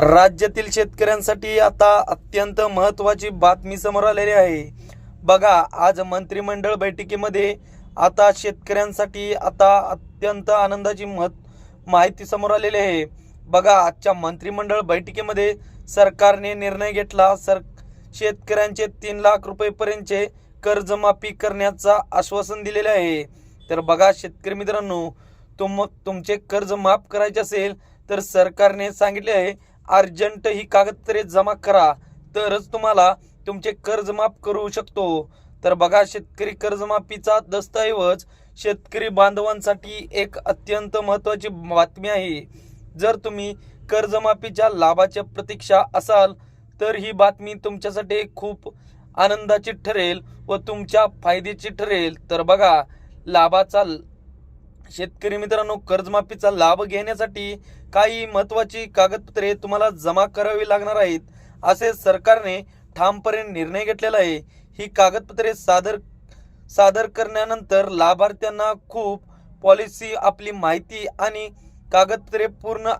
राज्यातील शेतकऱ्यांसाठी आता अत्यंत महत्त्वाची बातमी समोर आलेली आहे. बघा आज मंत्रिमंडळ बैठकीमध्ये आता शेतकऱ्यांसाठी आता अत्यंत आनंदाची महत् माहिती समोर आलेली आहे. बघा आजच्या मंत्रिमंडळ बैठकीमध्ये सरकारने निर्णय घेतला सर शेतकऱ्यांचे तीन लाख रुपयेपर्यंतचे कर्जमाफी करण्याचा आश्वासन दिलेले आहे. तर बघा शेतकरी मित्रांनो तुम तुमचे कर्ज माफ करायचे असेल तर सरकारने सांगितले आहे अर्जंट ही कागदपत्रे जमा करा. तरच तुम्हाला तुमचे कर्ज माफ करू शकतो. तर बघा शेतकरी कर्जमाफीचा दस्तऐवज शेतकरी बांधवांसाठी एक अत्यंत महत्त्वाची बातमी आहे. जर तुम्ही कर्जमाफीच्या लाभाच्या प्रतीक्षा असाल तर ही बातमी तुमच्यासाठी खूप आनंदाची ठरेल व तुमच्या फायद्याची ठरेल. तर बघा लाभाचा शेतकरी मित्रांनो कर्जमाफीचा लाभ घेण्यासाठी काही महत्वाची कागदपत्रे तुम्हाला जमा करावी लागणार आहेत. असे सरकारने ठामपणे निर्णय घेतलेला आहे. ही कागदपत्रे सादर सादर करण्यानंतर लाभार्थ्यांना खूप पॉलिसी आपली माहिती आणि कागदपत्रे पूर्ण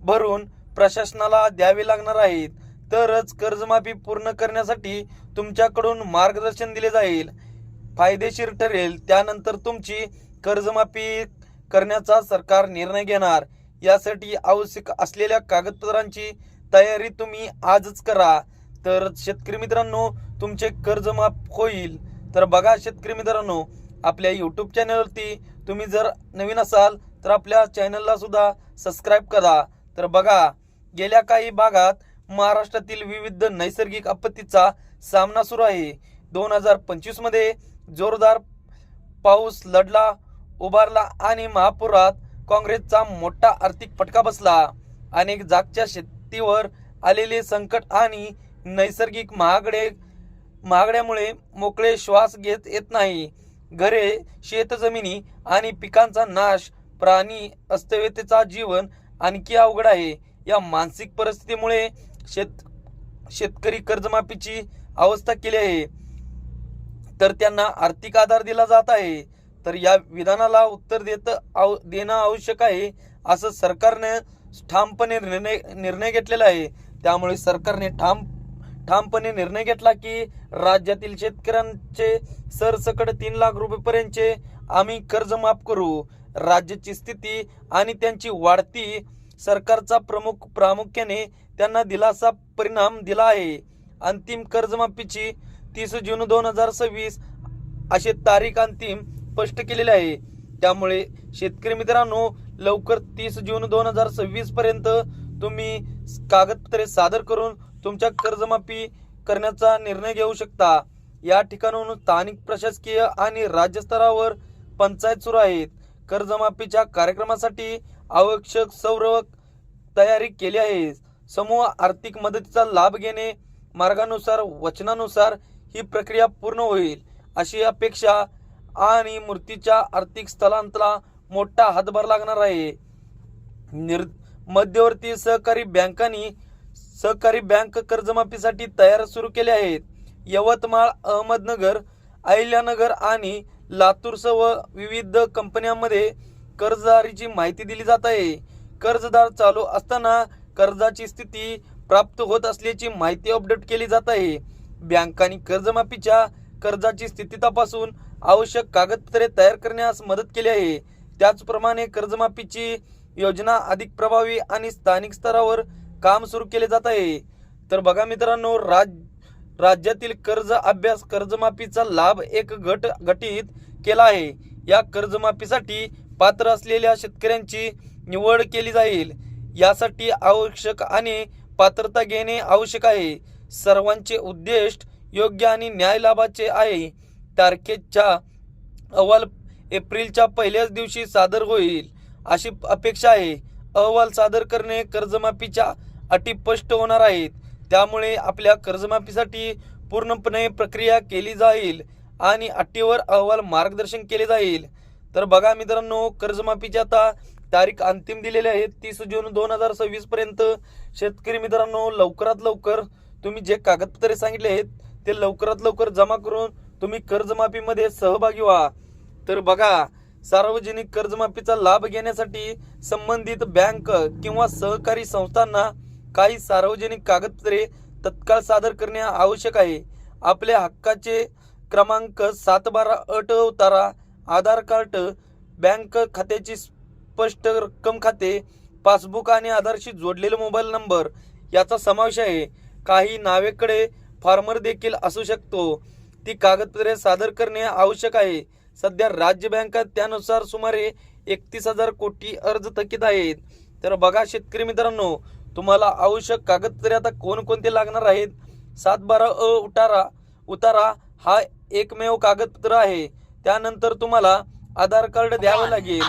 भरून प्रशासनाला द्यावी लागणार आहेत. तरच कर्जमाफी पूर्ण करण्यासाठी तुमच्याकडून मार्गदर्शन दिले जाईल. फायदेशीर ठरेल. त्यानंतर तुमची कर्जमाफी करण्याचा सरकार निर्णय घेणार. यासाठी आवश्यक असलेल्या कागदपत्रांची तयारी तुम्ही आजच करा. तर शेतकरी मित्रांनो तुमचे कर्ज माफ होईल. तर बघा शेतकरी मित्रांनो आपल्या यूट्यूब चॅनलवरती तुम्ही जर नवीन असाल तर आपल्या चॅनलला सुद्धा सबस्क्राईब करा. तर बघा गेल्या काही भागात महाराष्ट्रातील विविध नैसर्गिक आपत्तीचा सामना सुरू आहे. दोन हजार पंचवीसमध्ये जोरदार पाऊस लढला. उभारला आणि महापुरात काँग्रेसचा मोठा आर्थिक फटका बसला. अनेक जागच्या शेतीवर आलेले संकट आणि नैसर्गिक महागडे महागड्यामुळे मोकळे श्वास घेत येत नाही. घरे शेतजमिनी आणि पिकांचा नाश प्राणी अस्तव्यतेचा जीवन आणखी अवघड आहे. या मानसिक परिस्थितीमुळे शेत शेतकरी कर्जमाफीची अवस्था केली आहे. तर त्यांना आर्थिक आधार दिला जात आहे. तर या विधानाला उत्तर देत आव देणं आवश्यक आहे असं सरकारने ठामपणे निर्णय निर्णय घेतलेला आहे. त्यामुळे सरकारने ठाम ठामपणे निर्णय घेतला की राज्यातील शेतकऱ्यांचे सरसकट तीन लाख रुपयेपर्यंतचे आम्ही कर्ज माफ करू. राज्याची स्थिती आणि त्यांची वाढती सरकारचा प्रमुख प्रामुख्याने त्यांना दिलासा परिणाम दिला आहे. अंतिम कर्जमाफीची तीस जून दोन हजार सव्वीस अशी तारीख अंतिम स्पष्ट केलेले आहे. त्यामुळे शेतकरी मित्रांनो लवकर तीस जून दोन हजार सव्वीस पर्यंत तुम्ही कागदपत्रे सादर करून तुमच्या कर्जमाफी करण्याचा निर्णय घेऊ शकता. या ठिकाणाहून स्थानिक प्रशासकीय आणि राज्यस्तरावर पंचायत सुरू आहेत. कर्जमाफीच्या कार्यक्रमासाठी आवश्यक सर्व तयारी केली आहे. समूह आर्थिक मदतीचा लाभ घेणे मार्गानुसार वचनानुसार ही प्रक्रिया पूर्ण होईल अशी अपेक्षा आणि मूर्तीच्या आर्थिक स्थलांतरा मोठा हातभार लागणार आहे. निर मध्यवर्ती सहकारी बँकांनी सहकारी बँक कर्जमाफीसाठी तयार सुरू केले आहेत. यवतमाळ अहमदनगर अहिल्यानगर आणि लातूरसह विविध कंपन्यांमध्ये कर्जदारीची माहिती दिली जात आहे. कर्जदार चालू असताना कर्जाची स्थिती प्राप्त होत असल्याची माहिती अपडेट केली जात आहे. बँकांनी कर्जमाफीच्या कर्जाची स्थिती तपासून आवश्यक कागदपत्रे तयार करण्यास मदत केली आहे. त्याचप्रमाणे कर्जमाफीची योजना अधिक प्रभावी आणि स्थानिक स्तरावर काम सुरू केले जात आहे. तर बघा मित्रांनो राज राज्यातील कर्ज अभ्यास कर्जमाफीचा लाभ एक गट गटित केला आहे. या कर्जमाफीसाठी पात्र असलेल्या शेतकऱ्यांची निवड केली जाईल. यासाठी आवश्यक आणि पात्रता घेणे आवश्यक आहे. सर्वांचे उद्दिष्ट योग्य आणि न्याय लाभाचे आहे. तारखेच्या अहवाल एप्रिलच्या पहिल्याच दिवशी सादर होईल अशी अपेक्षा आहे. अहवाल सादर करणे कर्जमाफीच्या अटी स्पष्ट होणार आहेत. त्यामुळे आपल्या कर्जमाफीसाठी पूर्णपणे प्रक्रिया केली जाईल आणि अटीवर अहवाल मार्गदर्शन केले जाईल. तर बघा मित्रांनो कर्जमाफीची आता तारीख अंतिम दिलेली आहे तीस जून दोन हजार सव्वीस पर्यंत. शेतकरी मित्रांनो लवकरात लवकर तुम्ही जे कागदपत्रे सांगितले आहेत ते लवकरात लवकर जमा करून तुम्ही कर्जमाफीमध्ये सहभागी व्हा. तर बघा सार्वजनिक कर्जमाफीचा लाभ घेण्यासाठी संबंधित बँक किंवा सहकारी संस्थांना काही सार्वजनिक कागदपत्रे तत्काळ सादर करणे आवश्यक आहे. आपल्या हक्काचे क्रमांक सात बारा अट उतारा आधार कार्ड बँक खात्याची स्पष्ट रक्कम खाते पासबुक आणि आधारशी जोडलेला मोबाईल नंबर याचा समावेश आहे. काही नावेकडे फार्मर देखील असू शकतो. ती कागदपत्रे सादर करणे आवश्यक आहे. सध्या राज्य बँकात त्यानुसार सुमारे एकतीस हजार कोटी अर्ज थकीत आहेत. तर बघा शेतकरी मित्रांनो तुम्हाला आवश्यक कागदपत्रे आता कोणकोणते लागणार आहेत? सात बारा अ उतारा उतारा हा एकमेव कागदपत्र आहे. त्यानंतर तुम्हाला आधार कार्ड द्यावं लागेल.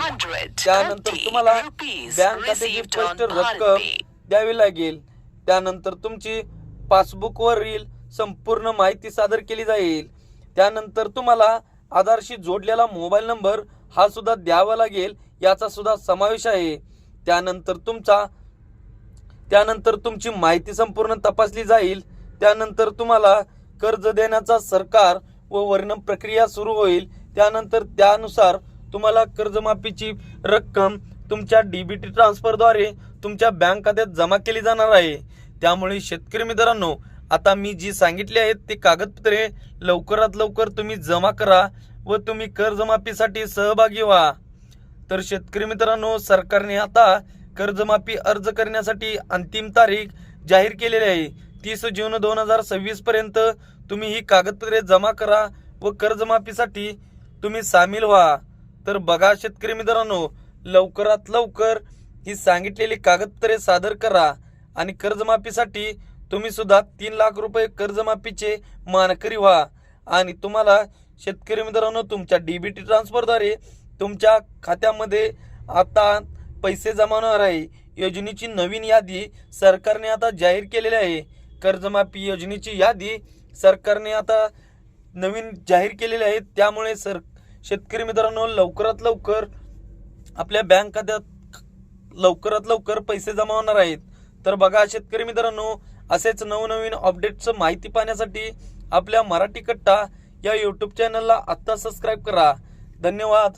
त्यानंतर तुम्हाला बँक खात्याची स्पष्ट रक्कम द्यावी लागेल. त्यानंतर तुमची पासबुकवरील संपूर्ण माहिती सादर केली जाईल. त्यानंतर तुम्हाला आधारशी जोडलेला मोबाईल नंबर हा सुद्धा द्यावा लागेल याचा सुद्धा समावेश आहे. त्यानंतर तुमचा त्यानंतर तुमची माहिती संपूर्ण तपासली जाईल. त्यानंतर तुम्हाला कर्ज देण्याचा सरकार व वर्णन प्रक्रिया सुरू होईल. त्यानंतर त्यानुसार तुम्हाला कर्जमाफीची रक्कम तुमच्या डीबीटी ट्रान्सफरद्वारे तुमच्या बँक खात्यात जमा केली जाणार आहे. त्यामुळे शेतकरी मित्रांनो आता मी जी सांगितली आहेत ती कागदपत्रे लवकरात लवकर तुम्ही जमा करा व तुम्ही कर्जमाफीसाठी सहभागी व्हा. तर शेतकरी मित्रांनो सरकारने आता कर्जमाफी अर्ज करण्यासाठी अंतिम तारीख जाहीर केलेली आहे. तीस जून दोन हजार सव्वीस पर्यंत तुम्ही ही कागदपत्रे जमा करा व कर्जमाफीसाठी तुम्ही सामील व्हा. तर बघा शेतकरी मित्रांनो लवकरात लवकर ही सांगितलेली कागदपत्रे सादर करा आणि कर्जमाफीसाठी तुम्ही सुद्धा तीन लाख रुपये कर्जमाफीचे मानकरी व्हा. आणि तुम्हाला शेतकरी मित्रांनो तुमच्या डी बी टी ट्रान्सफरद्वारे तुमच्या खात्यामध्ये आता पैसे जमा होणार आहे. योजनेची नवीन यादी सरकारने आता जाहीर केलेली आहे. कर्जमाफी योजनेची यादी सरकारने आता नवीन जाहीर केलेली आहे. त्यामुळे सर शेतकरी मित्रांनो लवकरात लवकर आपल्या बँक खात्यात लवकरात लवकर पैसे जमा होणार आहेत. तर बघा शेतकरी मित्रांनो असेच नवनवीन अपडेटचं माहिती पाहण्यासाठी आपल्या मराठी कट्टा या यूट्यूब चॅनलला आत्ता सबस्क्राईब करा. धन्यवाद.